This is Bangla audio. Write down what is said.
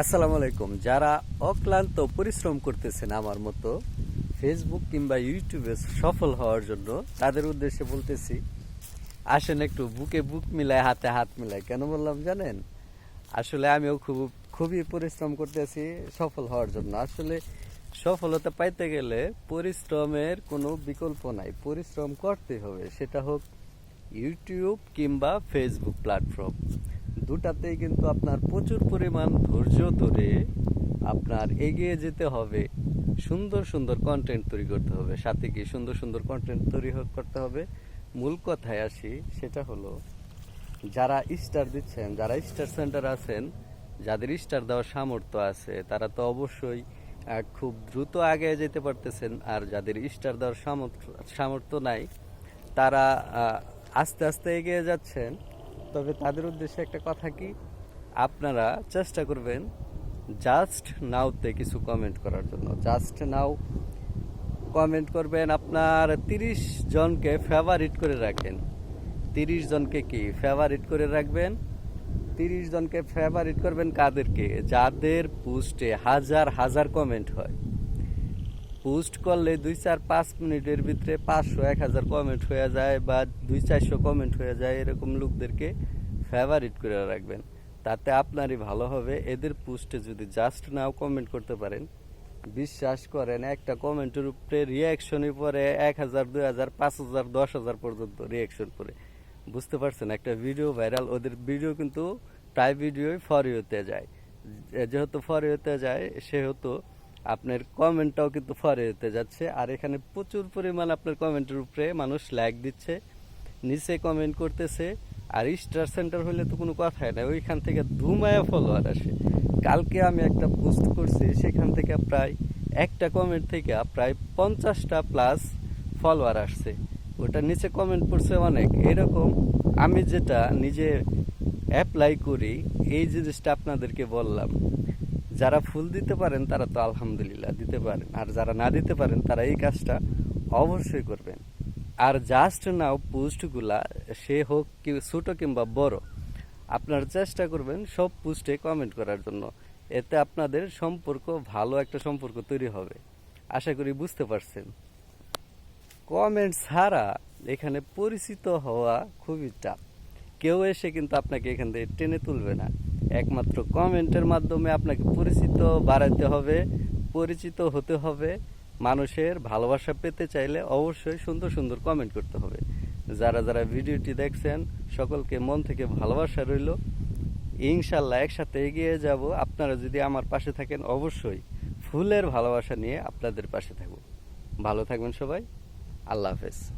আসসালামু আলাইকুম। যারা অক্লান্ত পরিশ্রম করতেছেন আমার মতো ফেসবুক কিংবা ইউটিউবে সফল হওয়ার জন্য, তাদের উদ্দেশ্যে বলতেছি, আসেন একটু বুকে বুক মিলায়, হাতে হাত মিলায়। কেন বললাম জানেন? আসলে আমিও খুব, খুবই পরিশ্রম করতেছি সফল হওয়ার জন্য। আসলে সফলতা পাইতে গেলে পরিশ্রমের কোনো বিকল্প নাই। পরিশ্রম করতে হবে। সেটা হোক ইউটিউব কিংবা ফেসবুক প্ল্যাটফর্ম দুটাতেই কিন্তু আপনার প্রচুর পরিমাণ ধৈর্য ধরে আপনার এগিয়ে যেতে হবে। সুন্দর সুন্দর কন্টেন্ট তৈরি করতে হবে। সাথে কি সুন্দর সুন্দর কন্টেন্ট তৈরি করতে হবে। মূল কথায় আসি, সেটা হলো, যারা স্টার দিচ্ছেন, যারা স্টার সেন্টার আছেন, যাদের স্টার দেওয়ার সামর্থ্য আছে, তারা তো অবশ্যই খুব দ্রুত আগে যেতে পারতেছেন। আর যাদের স্টার দেওয়ার সামর্থ্য সামর্থ্য নাই, তারা আস্তে আস্তে এগিয়ে যাচ্ছেন। তবে তাদের উদ্দেশ্যে একটা কথা কি? আপনারা চেষ্টা করবেন জাস্ট নাওতে কিছু কমেন্ট করার জন্য। জাস্ট নাও কমেন্ট করবেন আপনার তিরিশ জনকে ফেভারিট করে রাখেন। তিরিশ জনকে কি ফেভারিট করে রাখবেন? তিরিশ জনকে ফেভারিট করবেন কাদেরকে? যাদের পোস্টে হাজার হাজার কমেন্ট হয়। পোস্ট করলে দুই চার পাঁচ মিনিটের ভিতরে পাঁচশো, এক হাজার কমেন্ট হয়ে যায় বা দুই চারশো কমেন্ট হয়ে যায় এরকম লোকদেরকে ফেভারিট করে রাখবেন। তাতে আপনারই ভালো হবে। এদের পোস্টে যদি জাস্ট নাও কমেন্ট করতে পারেন, বিশ্বাস করেন একটা কমেন্টের উপরে রিয়াকশনের পরে এক হাজার, দুই হাজার, পাঁচ হাজার, দশ হাজার পর্যন্ত রিয়াকশন করে বুঝতে পারছেন? একটা ভিডিও ভাইরাল ওদের ভিডিও কিন্তু প্রায় ভিডিওই ফরি হতে যায়। যেহেতু ফরি হতে যায়, সেহেতু আপনার কমেন্টটাও কিন্তু ফরে হতে যাচ্ছে। আর এখানে প্রচুর পরিমাণ আপনার কমেন্টের উপরে মানুষ লাইক দিচ্ছে, নিচে কমেন্ট করতেছে। আর স্টার সেন্টার হলে তো কোনো কথাই না ওইখান থেকে ধুমায়া ফলোয়ার আসে। কালকে আমি একটা পোস্ট করছি, সেখান থেকে প্রায় একটা কমেন্ট থেকে প্রায় পঞ্চাশটা প্লাস ফলোয়ার আসছে। ওটা নিচে কমেন্ট করছে অনেক। এরকম আমি যেটা নিজে অ্যাপ্লাই করি, এই জিনিসটা আপনাদেরকে বললাম। যারা ফুল দিতে পারেন, তারা তো আলহামদুলিল্লাহ দিতে পারেন। আর যারা না দিতে পারেন, তারা এই কাজটা অবশ্যই করবেন। আর জাস্ট নাও পোস্টগুলা সে হোক কি, ছোট কিংবা বড়, আপনার চেষ্টা করবেন সব পোস্টে কমেন্ট করার জন্য। এতে আপনাদের সম্পর্ক, ভালো একটা সম্পর্ক তৈরি হবে। আশা করি বুঝতে পারছেন। কমেন্ট ছাড়া এখানে পরিচিত হওয়া খুবই টাফ কেউ এসে কিন্তু আপনাকে এখান থেকে টেনে তুলবে না। একমাত্র কমেন্টের মাধ্যমে আপনাকে পরিচিত বাড়াতে হবে, পরিচিত হতে হবে, মানুষের ভালোবাসা পেতে চাইলে অবশ্যই সুন্দর সুন্দর কমেন্ট করতে হবে। যারা যারা ভিডিওটি দেখছেন, সকলকে মন থেকে ভালোবাসা রইল। ইনশাল্লাহ একসাথে এগিয়ে যাব। আপনারা যদি আমার পাশে থাকেন, অবশ্যই ফুলের ভালোবাসা নিয়ে আপনাদের পাশে থাকব। ভালো থাকবেন সবাই। আল্লাহ হাফেজ।